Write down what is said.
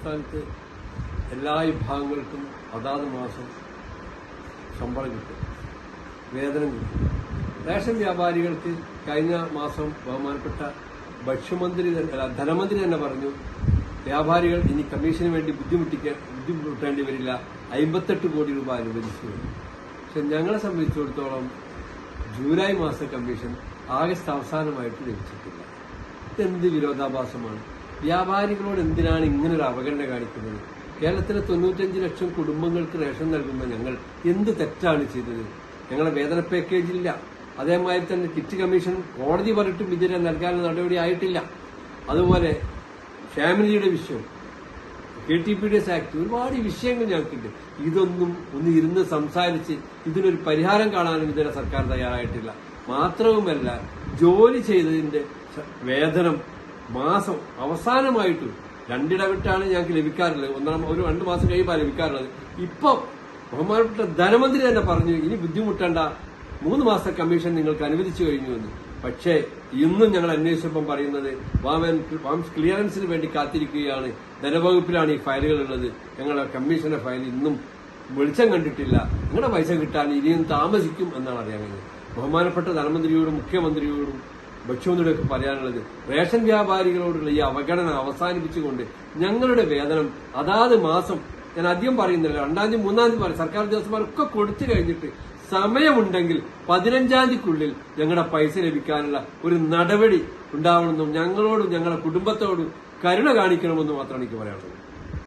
സംസ്ഥാനത്ത് എല്ലാ വിഭാഗങ്ങൾക്കും അതാത് മാസം ശമ്പളം കിട്ടും. വേതനം കിട്ടും. റേഷൻ വ്യാപാരികൾക്ക് കഴിഞ്ഞ മാസം ബഹുമാനപ്പെട്ട ഭക്ഷ്യമന്ത്രി ധനമന്ത്രി തന്നെ പറഞ്ഞു വ്യാപാരികൾ ഇനി കമ്മീഷന് വേണ്ടി ബുദ്ധിമുട്ടിക്കാൻ ബുദ്ധിമുട്ടേണ്ടി വരില്ല. അമ്പത്തെട്ട് കോടി രൂപ അനുവദിച്ചു പക്ഷെ ഞങ്ങളെ സംബന്ധിച്ചിടത്തോളം ജൂലൈ മാസ കമ്മീഷൻ ആഗസ്റ്റ് അവസാനമായിട്ട് ലഭിച്ചിട്ടില്ല. ഇതെന്ത് വിരോധാഭാസമാണ്? വ്യാപാരികളോട് എന്തിനാണ് ഇങ്ങനെ ഒരു അവഗണന കാണിക്കുന്നത്? കേരളത്തിലെ തൊണ്ണൂറ്റഞ്ച് ലക്ഷം കുടുംബങ്ങൾക്ക് റേഷൻ നൽകുന്ന ഞങ്ങൾ എന്ത് തെറ്റാണ് ചെയ്തത്? ഞങ്ങളുടെ വേതന പാക്കേജ് ഇല്ല. അതേമാതിരി തന്നെ കിറ്റ് കമ്മീഷൻ കോടതി പറഞ്ഞിട്ടും ഇതിനെ നൽകാനുള്ള നടപടി ആയിട്ടില്ല. അതുപോലെ ഫാമിലിയുടെ വിഷയം. K T P D S act ഒരുപാട് വിഷയങ്ങൾ ഞങ്ങൾക്കുണ്ട്. ഇതൊന്നും ഒന്ന് ഇരുന്ന് സംസാരിച്ച് ഇതിനൊരു പരിഹാരം കാണാനും ഇതുവരെ സർക്കാർ തയ്യാറായിട്ടില്ല. മാത്രവുമല്ല ജോലി ചെയ്തതിന്റെ വേതനം മാസം അവസാനമായിട്ട് രണ്ടിടവിട്ടാണ് ഞങ്ങൾക്ക് ലഭിക്കാറുള്ളത്. ഒന്നാം ഒരു രണ്ട് മാസം കഴിയുമ്പോൾ ലഭിക്കാറുള്ളത്. ഇപ്പം ബഹുമാനപ്പെട്ട ധനമന്ത്രി തന്നെ പറഞ്ഞു ഇനി ബുദ്ധിമുട്ടേണ്ട. മൂന്ന് മാസത്തെ കമ്മീഷൻ നിങ്ങൾക്ക് അനുവദിച്ചു കഴിഞ്ഞു എന്ന്. പക്ഷേ ഇന്നും ഞങ്ങൾ അന്വേഷിച്ചപ്പം പറയുന്നത് വാമൻ വാംസ് ക്ലിയറൻസിന് വേണ്ടി കാത്തിരിക്കുകയാണ്. ധനവകുപ്പിലാണ് ഈ ഫയലുകൾ ഉള്ളത്. ഞങ്ങളുടെ കമ്മീഷന്റെ ഫയൽ ഇന്നും വെളിച്ചം കണ്ടിട്ടില്ല. നിങ്ങളുടെ പൈസ കിട്ടാൻ ഇനിയും താമസിക്കും എന്നാണ് അറിയാൻ കഴിഞ്ഞത്. ബഹുമാനപ്പെട്ട ധനമന്ത്രിയോടും മുഖ്യമന്ത്രിയോടും ഭക്ഷ്യമന്ത്രിയൊക്കെ പറയാനുള്ളത് റേഷൻ വ്യാപാരികളോടുള്ള ഈ അവഗണന അവസാനിപ്പിച്ചുകൊണ്ട് ഞങ്ങളുടെ വേതനം അതാത് മാസം ഞാൻ ആദ്യം പറയുന്നില്ല രണ്ടാം തീയതി മൂന്നാം തീയതി സർക്കാർ ഉദ്യോഗസ്ഥന്മാരൊക്കെ കൊടുത്തു കഴിഞ്ഞിട്ട് സമയമുണ്ടെങ്കിൽ പതിനഞ്ചാം തീയതിക്കുള്ളിൽ ഞങ്ങളുടെ പൈസ ലഭിക്കാനുള്ള ഒരു നടപടി ഉണ്ടാവണമെന്നും ഞങ്ങളോടും ഞങ്ങളുടെ കുടുംബത്തോടും കരുണ കാണിക്കണമെന്നും മാത്രമാണ് എനിക്ക് പറയാനുള്ളത്.